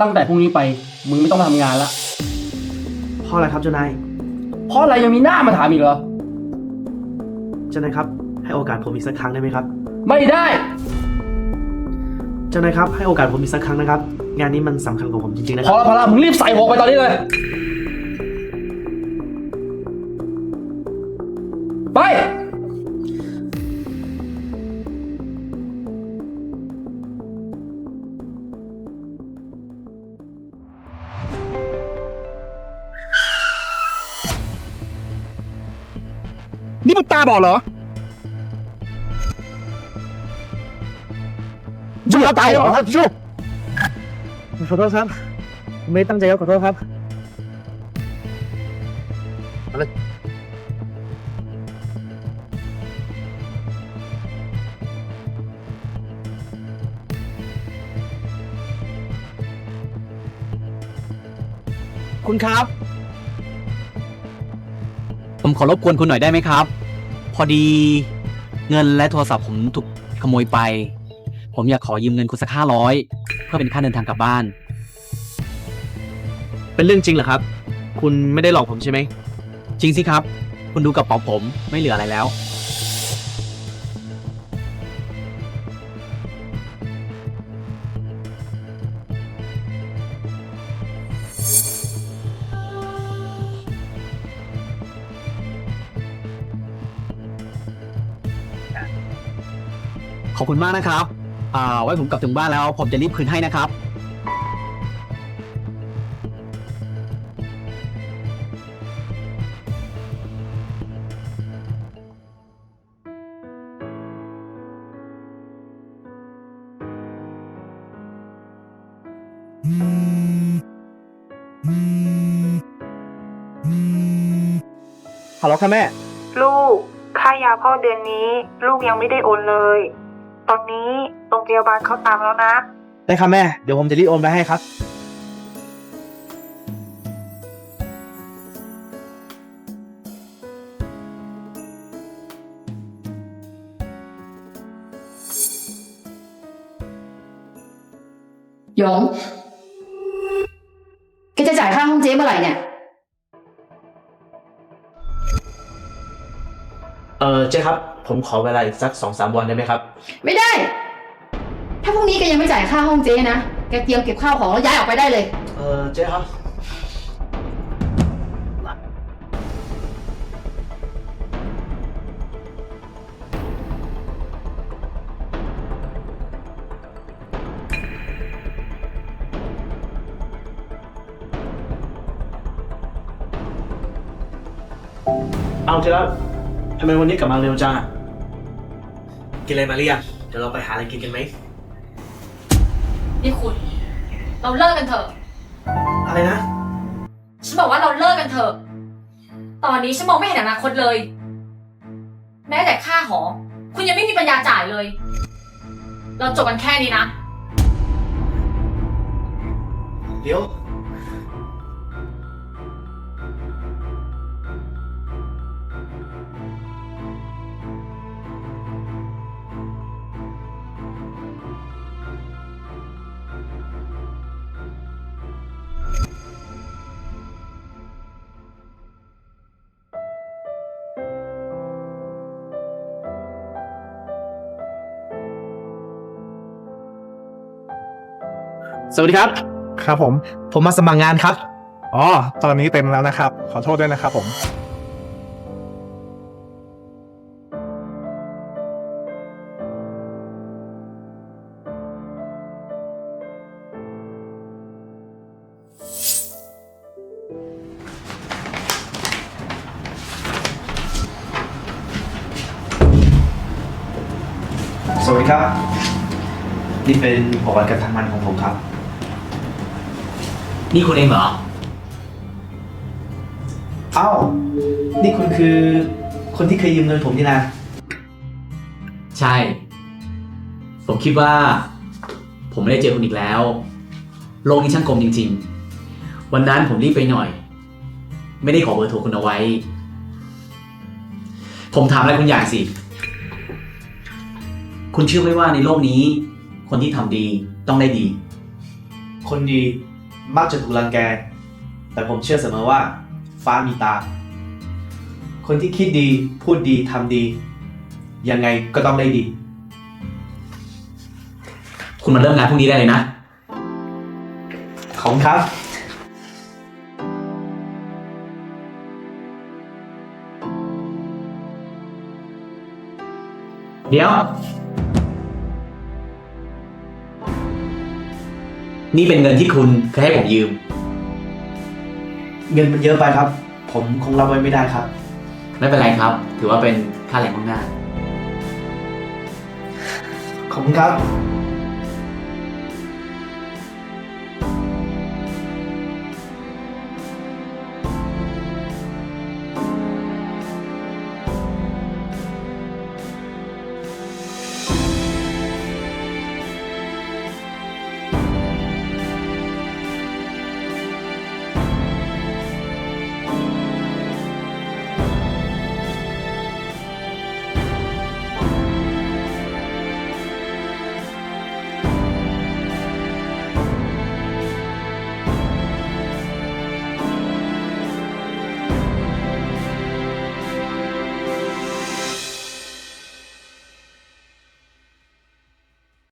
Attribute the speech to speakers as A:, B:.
A: ตั้งแต่พรุ่งนี้ไปมึงไม่ต้องมาทำงานละ
B: เพราะอะไรครับเจ้านาย
A: เพราะอะไรยังมีหน้ามาถามอีกเหรอ
B: เจ้านายครับ ให้โอกาสผมอีกสักครั้งได้ไหมครับ
A: ไม่ได้
B: เจ้านายครับให้โอกาสผมอีกสักครั้งนะครับ งานนี้มันสำคัญกับผมจริงๆนะ
A: พ
B: ค
A: อ
B: รับ
A: ละพอละมึงรีบใส่หัวไปตอนนี้เลย
C: นี่มึงตาบอดเหรอจะมาตายเหรอครับชู
B: ขอโทษครับไม่ตั้งใจครับขอโทษครับ
C: คุณครับ
D: ผมขอรบกวนคุณหน่อยได้ไหมครับ พอดีเงินและโทรศัพท์ผมถูกขโมยไป ผมอยากขอยืมเงินคุณสักห้าร้อยเพื่อเป็นค่าเดินทางกลับบ้าน
B: เป็นเรื่องจริงเหรอครับ คุณไม่ได้หลอกผมใช่ไหม
D: จริงสิครับ คุณดูกระเป๋าผมไม่เหลืออะไรแล้ว ขอบคุณมากนะครับอ่าไว้ผมกลับถึงบ้านแล้วผมจะรีบคืนให้นะครับ
B: ฮัลโหลค่ะแม่
E: ลูก ค่ายาพ่อเดือนนี้ ลูกยังไม่ได้โอนเลย ตอนนี้โรงพยาบาลเขาตามแล้วนะ
B: ได้ค่ะแม่ เดี๋ยวผมจะรีบโอนไปให้ครับ
F: หยงแกจะจ่ายค่าห้องเจ๊เมื่อไหร่เนี่ย
B: เออเจ๊ครับ ผมขอเวลาอีกสักสองสามวันได้ไหมครับ
F: ไม่ได้ ถ้าพรุ่งนี้แกยังไม่จ่ายค่าห้องเจ๊นะ แกเตรียมเก็บข้าวของแล้วย้ายออกไปได้เลย
B: เออเจ๊ครับ เอาเจ๊ครับทำไมวันนี้กลับมาเร็วจังอะ กินอะไรมาหรือยังเดี๋ยวเราไปหาอะไรกินกันไหม
G: นี่คุณ เราเลิกกันเถอะ
B: อะไรนะ
G: ฉันบอกว่าเราเลิกกันเถอะ ตอนนี้ฉันมองไม่เห็นอนาคตเลย แม้แต่ค่าหอ คุณยังไม่มีปัญญาจ่ายเลย เราจบกันแค่นี้นะ
B: เดี๋ยว สวัสดีครับ
C: ครับผม
B: ผมมาสมัครงานครับ
C: อ๋อ ตอนนี้เต็มแล้วนะครับ ขอโทษด้วยนะครับผม
B: สวัสดีครับ นี่เป็นประวัติการทำงานของผมครับ
D: นี่คุณเองเหรอ
B: เอ้า นี่คุณคือคนที่เคยยืมเงินผมนี่นะ
D: ใช่ ผมคิดว่า ผมไม่ได้เจอคุณอีกแล้ว โลกนี้ช่างกลมจริง ๆ วันนั้นผมรีบไปหน่อย ไม่ได้ขอเบอร์โทรคุณเอาไว้ ผมถามอะไรคุณอย่างสิ คุณเชื่อไหมว่าในโลกนี้ คนที่ทำดีต้องได้ดี
B: คนดี มักจะถูกรังแก แต่ผมเชื่อเสมอว่า ฟ้ามีตา คนที่คิดดีพูดดีทำดี ยังไงก็ต้องได้ดี
D: คุณมาเริ่มงานพรุ่งนี้ได้เลยนะ
B: ขอบคุณครับ
D: เดี๋ยว นี่เป็นเงินที่คุณเคยให้ผมยืม
B: เงินมันเยอะไปครับ ผมคงรับไว้ไม่ได้ครับ
D: ไม่เป็นไรครับ ถือว่าเป็นค่าแรงล่วงหน้า
B: ขอบคุณครับ